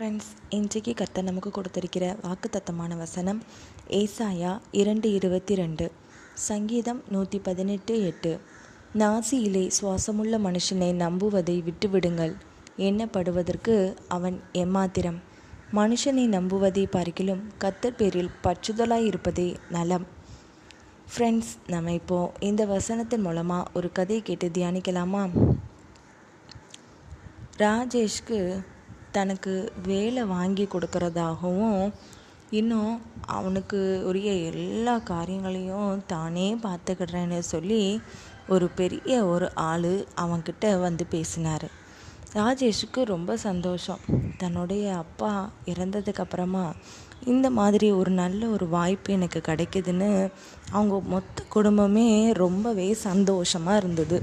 Friends இன்றைக்கு கத்த நமக்கு கொடுத்திருக்கிற வாக்குத்தத்தமான வசனம் ஏசாயா இரண்டு இருபத்தி ரெண்டு சங்கீதம் நூற்றி பதினெட்டு எட்டு. நாசியிலே சுவாசமுள்ள மனுஷனை நம்புவதை விட்டுவிடுங்கள். எண்ணப்படுவதற்கு அவன் எம்மாத்திரம் மனுஷனை நம்புவதை பார்க்கிலும் கத்தர் பேரில் பற்றுதலாய் இருப்பதே நலம். ஃப்ரெண்ட்ஸ் நம்ம இப்போது இந்த வசனத்தின் மூலமாக ஒரு கதையை கேட்டு தியானிக்கலாமா? ராஜேஷ்க்கு தனக்கு வேலை வாங்கி கொடுக்கறதாகவும் இன்னும் அவனுக்கு உரிய எல்லா காரியங்களையும் தானே பார்த்துக்கிடுறேன்னு சொல்லி ஒரு பெரிய ஒரு ஆள் அவன்கிட்ட வந்து பேசினார். ராஜேஷுக்கு ரொம்ப சந்தோஷம். தன்னுடைய அப்பா இறந்ததுக்கப்புறமா இந்த மாதிரி ஒரு நல்ல ஒரு வாய்ப்பு எனக்கு கிடைக்குதுன்னு அவங்க மொத்த குடும்பமே ரொம்பவே சந்தோஷமாக இருந்தது.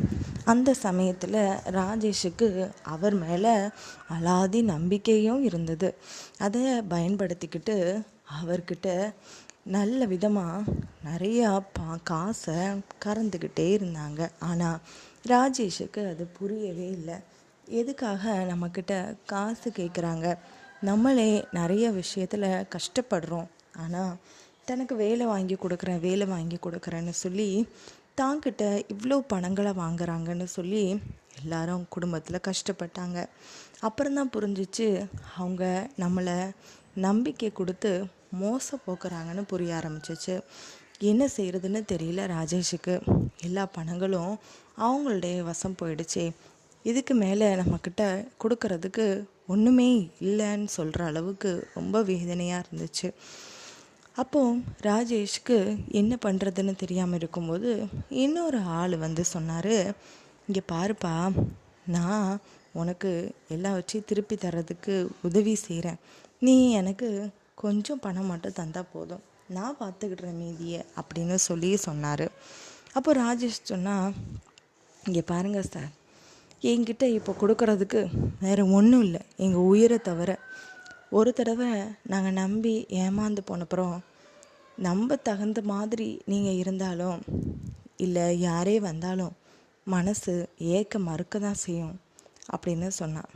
அந்த சமயத்தில் ராஜேஷுக்கு அவர் மேலே அலாதி நம்பிக்கையும் இருந்தது. அதை பயன்படுத்திக்கிட்டு அவர்கிட்ட நல்ல விதமாக நிறையா பா காசை கறந்துக்கிட்டே இருந்தாங்க. ஆனால் ராஜேஷுக்கு அது புரியவே இல்லை. எதுக்காக நம்மக்கிட்ட காசு கேட்குறாங்க நம்மளே நிறைய விஷயத்தில் கஷ்டப்படுறோம். ஆனால் தனக்கு வேலை வாங்கி கொடுக்குறேன் வேலை வாங்கி கொடுக்குறேன்னு சொல்லி தாங்கிட்ட இவ்வளோ பணங்களை வாங்குறாங்கன்னு சொல்லி எல்லாரும் குடும்பத்தில் கஷ்டப்பட்டாங்க. அப்புறம்தான் புரிஞ்சிச்சு அவங்க நம்மளை நம்பிக்கை கொடுத்து மோச போக்குறாங்கன்னு புரிய ஆரம்பிச்சிச்சு. என்ன செய்கிறதுன்னு தெரியல ராஜேஷுக்கு. எல்லா பணங்களும் அவங்களுடைய வசம் போயிடுச்சு. இதுக்கு மேலே நம்மக்கிட்ட கொடுக்கறதுக்கு ஒன்றுமே இல்லைன்னு சொல்கிற அளவுக்கு ரொம்ப வேதனையாக இருந்துச்சு. அப்போது ராஜேஷ்க்கு என்ன பண்ணுறதுன்னு தெரியாமல் இருக்கும்போது இன்னொரு ஆள் வந்து சொன்னார் இங்கே பாருப்பா நான் உனக்கு எல்லாம் வச்சு திருப்பி தர்றதுக்கு உதவி செய்கிறேன் நீ எனக்கு கொஞ்சம் பணம் மட்டும் தந்தால் போதும். நான் பார்த்துக்கிடுற மீதியை அப்படின்னு சொல்லி சொன்னார். அப்போ ராஜேஷ் சொன்னால் இங்கே பாருங்கள் சார் என்கிட்ட இப்போ கொடுக்கறதுக்கு வேறு ஒன்றும் இல்லை. எங்கள் உயிரை தவிர ஒரு தடவை நாங்கள் நம்பி ஏமாந்து போனப்புறம் நம்ப தகுந்த மாதிரி நீங்கள் இருந்தாலும் இல்லை யாரே வந்தாலும் மனசு ஏக்க மறுக்க தான் செய்யும் அப்படின்னு சொன்னான்.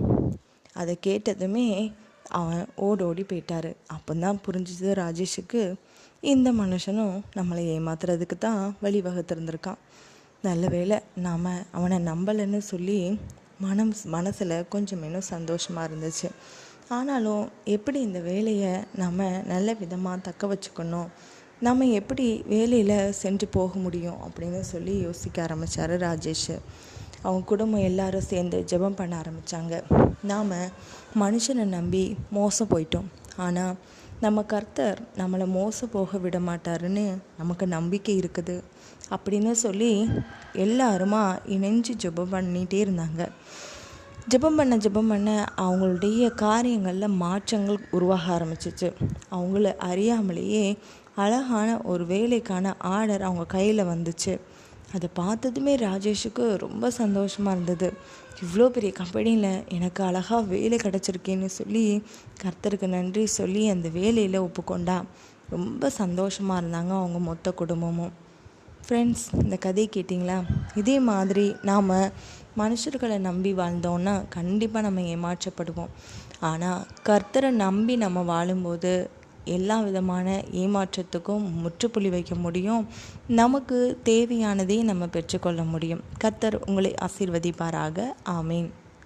அதை கேட்டதுமே அவன் ஓடி ஓடி போயிட்டாரு. அப்போ தான் புரிஞ்சுது ராஜேஷுக்கு இந்த மனுஷனும் நம்மளை ஏமாத்துறதுக்கு தான் வழிவகுத்திருந்திருக்கான் நல்ல வேளை நாம் அவனை நம்பலைன்னு சொல்லி மனம் மனசில் கொஞ்சம் இன்னும் சந்தோஷமாக இருந்துச்சு. ஆனாலும் எப்படி இந்த வேலையை நம்ம நல்ல விதமாக தக்க வச்சுக்கணும்? நம்ம எப்படி வேலையில் சென்று போக முடியும்? அப்படின்னு சொல்லி யோசிக்க ஆரம்பித்தார் ராஜேஷ். அவங்க குடும்பம் எல்லாரும் சேர்ந்து ஜெபம் பண்ண ஆரம்பித்தாங்க நாம் மனுஷனை நம்பி மோசம் போயிட்டோம். ஆனால் நம்ம கர்த்தர் நம்மளை மோசம் போக விட மாட்டாருன்னு நமக்கு நம்பிக்கை இருக்குது. அப்படின்னு சொல்லி எல்லாருமா இணைஞ்சு ஜெபம் பண்ணிகிட்டே இருந்தாங்க. ஜெபம் பண்ண ஜெபம் பண்ண அவங்களுடைய காரியங்களில் மாற்றங்கள் உருவாக ஆரம்பிச்சிச்சு. அவங்கள அறியாமலேயே அழகான ஒரு வேலைக்கான ஆர்டர் அவங்க கையில் வந்துச்சு. அதை பார்த்ததுமே ராஜேஷுக்கு ரொம்ப சந்தோஷமாக இருந்தது. இவ்வளோ பெரிய கம்பெனியில் எனக்கு அழகாக வேலை கிடச்சிருக்கேன்னு சொல்லி கர்த்தருக்கு நன்றி சொல்லி அந்த வேலையில் ஒப்புக்கொண்டா. ரொம்ப சந்தோஷமாக இருந்தாங்க அவங்க மொத்த குடும்பமும். ஃப்ரெண்ட்ஸ் இந்த கதையை கேட்டிங்களா? இதே மாதிரி நாம் மனுஷர்களை நம்பி வாழ்ந்தோன்னா கண்டிப்பாக நம்ம ஏமாற்றப்படுவோம். ஆனால் கர்த்தரை நம்பி நம்ம வாழும்போது எல்லா விதமான ஏமாற்றத்துக்கும் முற்றுப்புள்ளி வைக்க முடியும். நமக்கு தேவையானதை நம்ம பெற்றுக்கொள்ள முடியும். கர்த்தர் உங்களை ஆசீர்வதிப்பாராக. ஆமீன்.